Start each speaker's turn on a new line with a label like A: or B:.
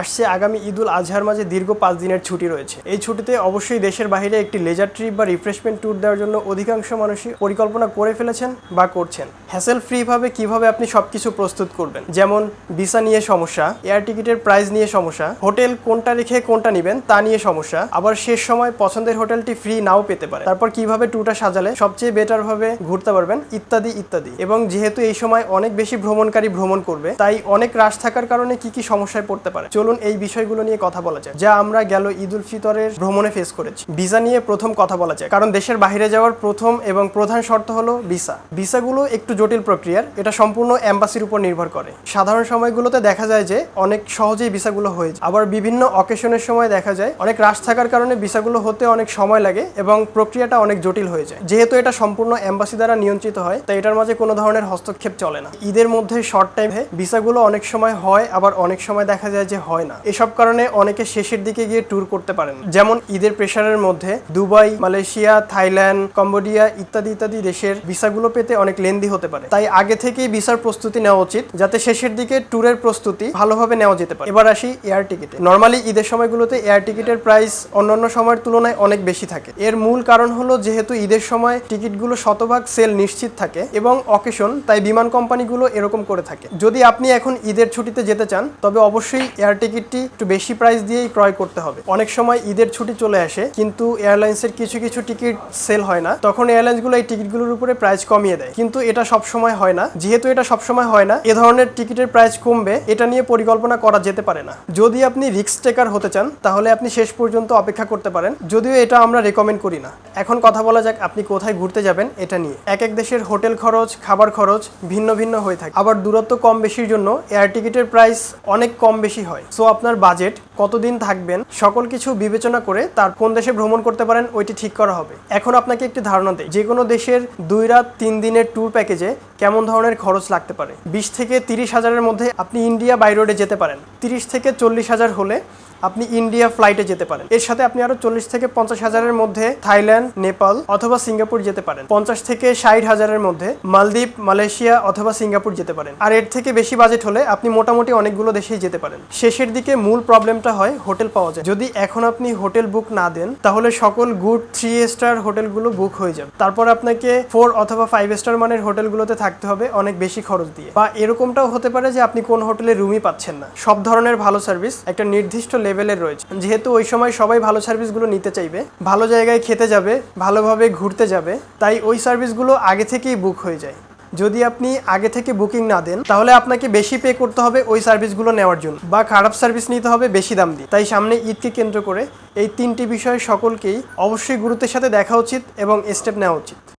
A: আসছে আগামী ঈদুল আজহার মাঝে দীর্ঘ পাঁচ দিনের ছুটি রয়েছে। এই ছুটিতে অবশ্যই দেশের বাইরে একটি লেজার ট্রিপ বা রিফ্রেশমেন্ট ট্যুর দেওয়ার জন্য অধিকাংশ মানুষই পরিকল্পনা করে ফেলেছেন বা করছেন। হ্যাসেল ফ্রিভাবে কীভাবে আপনি সবকিছু প্রস্তুত করবেন? যেমন ভিসা নিয়ে সমস্যা এয়ার টিকিটের প্রাইস নিয়ে সমস্যা হোটেল কোনটা রেখে কোনটা নেবেন তা নিয়ে সমস্যা, আবার শেষ সময় পছন্দের হোটেলটি ফ্রি নাও পেতে পারে তারপর কীভাবে ট্যুরটা সাজালে সবচেয়ে বেটার ভাবে ঘুরতে পারবেন, ইত্যাদি ইত্যাদি। এবং যেহেতু এই সময় অনেক বেশি ভ্রমণকারী ভ্রমণ করবে, তাই অনেক রাশ থাকার কারণে কি কি সমস্যায় পড়তে পারে? চলুন এই বিষয়গুলো নিয়ে কথা বলা যায় যা আমরা গেল ঈদ উল ফিতরের ভ্রমণে ফেস করেছি। ভিসা নিয়ে প্রথম কথা বলা যায় কারণ দেশের বাইরে যাওয়ার প্রথম এবং প্রধান শর্ত হলো ভিসা। ভিসাগুলো একটু জটিল প্রক্রিয়ার, এটা সম্পূর্ণ এম্বাসির উপর নির্ভর করে। সাধারণ সময়গুলোতে দেখা যায় যে অনেক সহজেই ভিসাগুলো হয়ে যায়। আবার বিভিন্ন অকেশনের সময় দেখা যায় অনেক রাশ থাকার কারণে ভিসাগুলো হতে অনেক সময় লাগে এবং প্রক্রিয়াটা অনেক জটিল হয়ে যায়। যেহেতু এটা সম্পূর্ণ এম্বাসি দ্বারা নিয়ন্ত্রিত হয়, তাই এটার মাঝে কোনো ধরনের হস্তক্ষেপ চলে না। ঈদের মধ্যে শর্ট টাইমে ভিসাগুলো অনেক সময় হয়, আবার অনেক সময় দেখা যায় যে হয় না। এসব কারণে অনেকে শেষের দিকে গিয়ে ট্যুর করতে পারেন। যেমন ঈদের প্রেশারের মধ্যে দুবাই, মালয়েশিয়া, থাইল্যান্ড, কম্বোডিয়া ইত্যাদি ইত্যাদি দেশের ভিসাগুলো পেতে অনেক লেন্দি হতে পারে। তাই আগে থেকেই ভিসার প্রস্তুতি নেওয়া উচিত, যাতে শেষের দিকে ট্যুরের প্রস্তুতি ভালোভাবে নেওয়া যেতে পারে। এবার আসি এয়ার টিকিটে নর্মালি ঈদের সময়গুলোতে এয়ার টিকিটের প্রাইস অন্যান্য সময়ের তুলনায় অনেক বেশি থাকে। এর মূল কারণ হলো যেহেতু ঈদের সময় টিকিটগুলো শতভাগ সেল নিশ্চিত থাকে এবং অকেশন তাই বিমান কোম্পানিগুলো এরকম করে থাকে। যদি আপনি এখন ঈদের ছুটিতে যেতে চান, তবে অবশ্যই এয়ার টিকিটটি একটু বেশি প্রাইস দিয়েই ক্রয় করতে হবে। অনেক সময় ঈদের ছুটি চলে আসে, কিন্তু এয়ারলাইন্সের কিছু কিছু টিকিট সেল হয় না। তখন এয়ারলাইন্সগুলো এই টিকিটগুলোর উপরে প্রাইস কমিয়ে দেয়। কিন্তু এটা সব সময় হয় না। যেহেতু এটা সব সময় হয় না, এ ধরনের টিকিটের প্রাইস কমবে, এটা নিয়ে পরিকল্পনা করা যেতে পারে না। যদি আপনি রিস্ক টেকার হতে চান, তাহলে আপনি শেষ পর্যন্ত অপেক্ষা করতে পারেন। যদিও এটা আমরা রেকমেন্ড করি না। এখন কথা বলা যাক, আপনি কোথায় ঘুরতে যাবেন এটা নিয়ে। এক এক দেশের হোটেল খরচ, খাবার খরচ ভিন্ন ভিন্ন হয়ে থাকে। আবার দূরত্ব কম বেশির জন্য এয়ার টিকিটের প্রাইস অনেক কম বেশি হয়। সো আপনার বাজেট, কতদিন থাকবেন, সকল কিছু বিবেচনা করে তার কোন দেশে ভ্রমণ করতে পারেন ওইটি ঠিক করা হবে। এখন আপনাকে একটি ধারণা দেয় যে কোনো দেশের দুই রাত, তিন দিনের ট্যুর প্যাকেজে কেমন ধরনের খরচ লাগতে পারে? বিশ থেকে তিরিশ হাজারের মধ্যে আপনি ইন্ডিয়া বাই রোডে যেতে পারেন। তিরিশ থেকে চল্লিশ হাজার হলে আপনি ইন্ডিয়া ফ্লাইটে যেতে পারেন। এর সাথে আপনি আরও চল্লিশ থেকে পঞ্চাশ হাজারের মধ্যে থাইল্যান্ড, নেপাল অথবা সিঙ্গাপুর যেতে পারেন। পঞ্চাশ থেকে ষাট হাজারের মধ্যে মালদ্বীপ, মালয়েশিয়া অথবা সিঙ্গাপুর যেতে পারেন। আর এর থেকে বেশি বাজেট হলে আপনি মোটামুটি অনেকগুলো দেশেই যেতে পারেন। শেষের দিকে মূল প্রবলেমটা হয় হোটেল পাওয়া যায়। যদি এখন আপনি হোটেল বুক না দেন, তাহলে সকল গুড থ্রি স্টার হোটেলগুলো বুক হয়ে যাবে। তারপর আপনাকে ফোর অথবা ফাইভ স্টার মানের হোটেলগুলোতে থাকতে হবে অনেক বেশি খরচ দিয়ে। বা এরকমটাও হতে পারে যে আপনি কোন হোটেলে রুমই পাচ্ছেন না। সব ধরনের ভালো সার্ভিস একটা নির্দিষ্ট লেভেলের রয়েছে। যেহেতু ওই সময় সবাই ভালো সার্ভিসগুলো নিতে চাইবে, ভালো জায়গায় খেতে যাবে, ভালোভাবে ঘুরতে যাবে, তাই ওই সার্ভিসগুলো আগে থেকেই বুক হয়ে যায়। যদি আপনি আগে থেকে বুকিং না দেন, তাহলে আপনাকে বেশি পে করতে হবে ওই সার্ভিসগুলো নেওয়ার জন্য, বা খারাপ সার্ভিস নিতে হবে বেশি দাম দিয়ে। তাই সামনে ঈদকে কেন্দ্র করে এই তিনটি বিষয় সকলকেই অবশ্যই গুরুত্বের সাথে দেখা উচিত এবং স্টেপ নেওয়া উচিত।